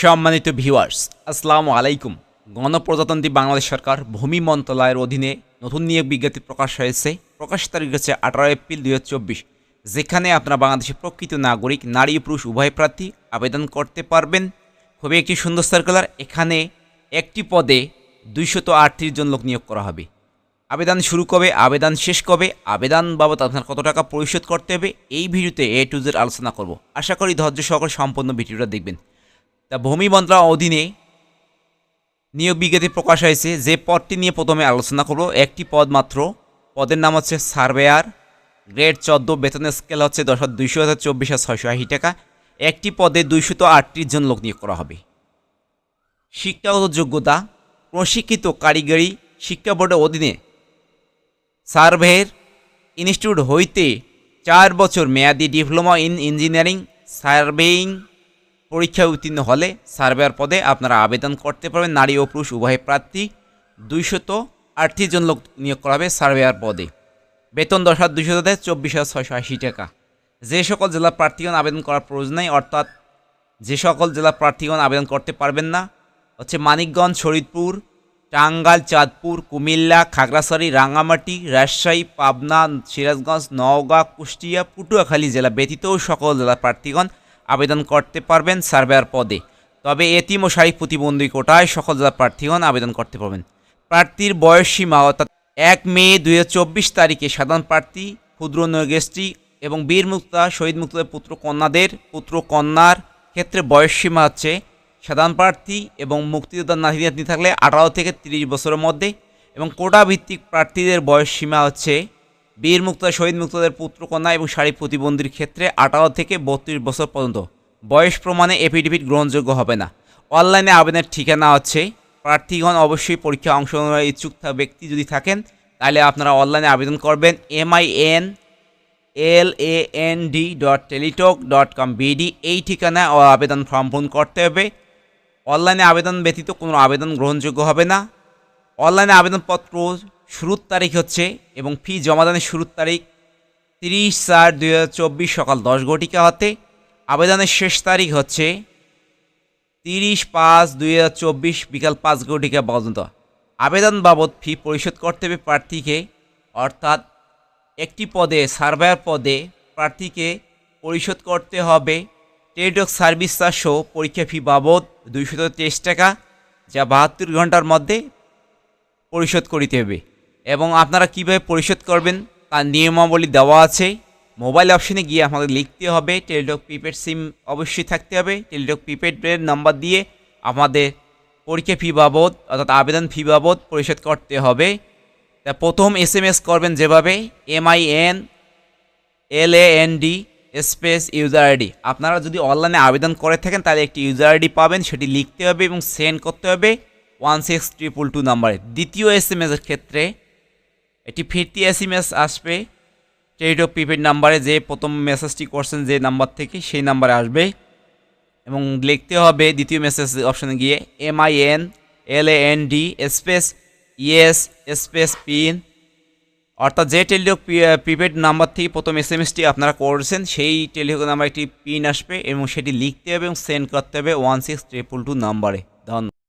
সম্মানিত ভিউয়ার্স আসসালামু আলাইকুম। গণপ্রজাতন্ত্রী বাংলাদেশ সরকার ভূমি মন্ত্রণালয়ের অধীনে নতুন নিয়োগ বিজ্ঞপ্তি প্রকাশ হয়েছে। প্রকাশ তারিখ হচ্ছে আঠারো এপ্রিল দুই যেখানে আপনারা বাংলাদেশের প্রকৃত নাগরিক, নারী পুরুষ, উভয় প্রার্থী আবেদন করতে পারবেন। খুবই একটি সুন্দর সার্কুলার এখানে একটি পদে দুইশত আটত্রিশ জন লোক নিয়োগ করা হবে। আবেদন শুরু কবে? আবেদন শেষ কবে? আবেদন বাবদ আপনার কত টাকা পরিশোধ করতে হবে? এই ভিডিওতে এ টু জেড আলোচনা করব। আশা করি ধৈর্য সহকারে সম্পূর্ণ ভিডিওটা দেখবেন। তা ভূমি মন্ত্রণালয়ের অধীনে নিয়োগ বিজ্ঞপ্তি প্রকাশ হয়েছে যে পদটি নিয়ে প্রথমে আলোচনা করব একটি পদ মাত্র পদের নাম হচ্ছে সার্ভেয়ার। গ্রেড চোদ্দ, বেতনের স্কেল হচ্ছে দশ দুইশো হাজার চব্বিশ হাজার ছয়শো আশি টাকা। একটি পদে দুইশত আটত্রিশ জন লোক নিয়োগ করা হবে। শিক্ষাগত যোগ্যতা। প্রশিক্ষিত কারিগরি শিক্ষা বোর্ডের অধীনে সার্ভের ইনস্টিটিউট হইতে চার বছর মেয়াদি ডিপ্লোমা ইন ইঞ্জিনিয়ারিং, সার্ভেইং পরীক্ষায় উত্তীর্ণ হলে সার্ভেয়ার পদে আপনারা আবেদন করতে পারবেন। নারী ও পুরুষ উভয় প্রার্থী দুইশত আটত্রিশ জন লোক নিয়োগ করা হবে সার্ভেয়ার পদে। বেতন দশ হাজার দুইশো থেকে চব্বিশ হাজার ছয়শো আশি টাকা। যে সকল জেলা প্রার্থীগণ আবেদন করার প্রয়োজন নেই, অর্থাৎ যে সকল জেলা প্রার্থীগণ আবেদন করতে পারবেন না, হচ্ছে মানিকগঞ্জ, শরীদপুর টাঙ্গাল চাঁদপুর, কুমিল্লা, খাগড়াছড়ি রাঙামাটি রাজশাহী, পাবনা, সিরাজগঞ্জ, নওগাঁ, কুষ্টিয়া, পটুয়াখালী জেলা ব্যতীতও সকল জেলা প্রার্থীগণ আবেদন করতে পারবেন সার্ভেয়ার পদে। তবে এতিম ও শারীরিক প্রতিবন্ধী কোটায় সকল জেলা প্রার্থীগণ আবেদন করতে পারবেন। প্রার্থীর বয়স সীমা অর্থাৎ এক মে দু হাজার চব্বিশ তারিখে সাধারণ প্রার্থী ক্ষুদ্র নৈগোষ্ঠী এবং বীর মুক্তা, শহীদ মুক্তাদের পুত্র কন্যাদের পুত্র কন্যার ক্ষেত্রে বয়স সীমা হচ্ছে সাধারণ প্রার্থী এবং মুক্তিযোদ্ধার নাতি নাতনি থাকলে আঠারো থেকে তিরিশ বছরের মধ্যে এবং কোটা ভিত্তিক প্রার্থীদের বয়স সীমা হচ্ছে বীর মুক্তা, শহীদ মুক্তাদের পুত্র কন্যা এবং শারীরিক প্রতিবন্ধীর ক্ষেত্রে আঠারো থেকে বত্রিশ বছর পর্যন্ত বয়স প্রমাণে এফিডেভিট গ্রহণযোগ্য হবে না। অনলাইনে আবেদনের ঠিকানা হচ্ছে প্রার্থীগণ অবশ্যই পরীক্ষা অংশগ্রহণের ইচ্ছুক ব্যক্তি যদি থাকেন, তাহলে আপনারা অনলাইনে আবেদন করবেন MIN L A N D dot Teletalk dot com BD এই ঠিকানায় আবেদন ফর্ম পূরণ করতে হবে। অনলাইনে আবেদন ব্যতীত কোনো আবেদন গ্রহণযোগ্য হবে না। অনলাইনে আবেদনপত্র শুরুর তারিখ হচ্ছে এবং ফি জমাদানের শুরুর তারিখ তিরিশ চার দুই সকাল দশ ঘটিকা হতে। আবেদনের শেষ তারিখ হচ্ছে তিরিশ পাঁচ দুই হাজার চব্বিশ বিকাল পাঁচ ঘটিকা পর্যন্ত। আবেদন বাবদ ফি পরিশোধ করতে হবে প্রার্থীকে, অর্থাৎ একটি পদে, সার্ভেয়ার পদে প্রার্থীকে পরিশোধ করতে হবে। টেলিটক সার্ভিস চারশো পরীক্ষা ফি বাবদ দুইশত টাকা, যা বাহাত্তর ঘণ্টার মধ্যে পরিশোধ করিতে হবে এবং আপনারা কীভাবে পরিশোধ করবেন, তার নিয়মাবলী দেওয়া আছে। মোবাইল অপশনে গিয়ে আমাদের লিখতে হবে, টেলিটক প্রিপেড সিম অবশ্যই থাকতে হবে। টেলিটক প্রিপেডের নাম্বার দিয়ে আমাদের পরীক্ষা ফি বাবদ, অর্থাৎ আবেদন ফি বাবদ পরিশোধ করতে হবে। তা প্রথম এস এম এস করবেন যেভাবে, MIN L A N D space user ID. আপনারা যদি অনলাইনে আবেদন করে থাকেন, তাহলে একটি ইউজার আইডি পাবেন, সেটি লিখতে হবে এবং সেন্ড করতে হবে। ওয়ান সিক্স ট্রিপল টু নাম্বারে দ্বিতীয় এস এম এসের ক্ষেত্রে একটি ফিরতি এস এম এস আসবে। টেলিটক প্রিপেড নাম্বারে যে প্রথম মেসেজটি করছেন, যে নাম্বার থেকে সেই নাম্বারে আসবে। এবং লিখতে হবে দ্বিতীয় মেসেজ অপশানে গিয়ে M I N L A N D space ES space PIN অর্থাৎ যে টেলিটক প্রিপেড নাম্বার থেকে প্রথম এস এম এসটি আপনারা করেছেন, সেই টেলিটক নাম্বার একটি পিন আসবে এবং সেটি লিখতে হবে এবং সেন্ড করতে হবে ওয়ান সিক্স ট্রিপল টু নাম্বারে ধন্যবাদ।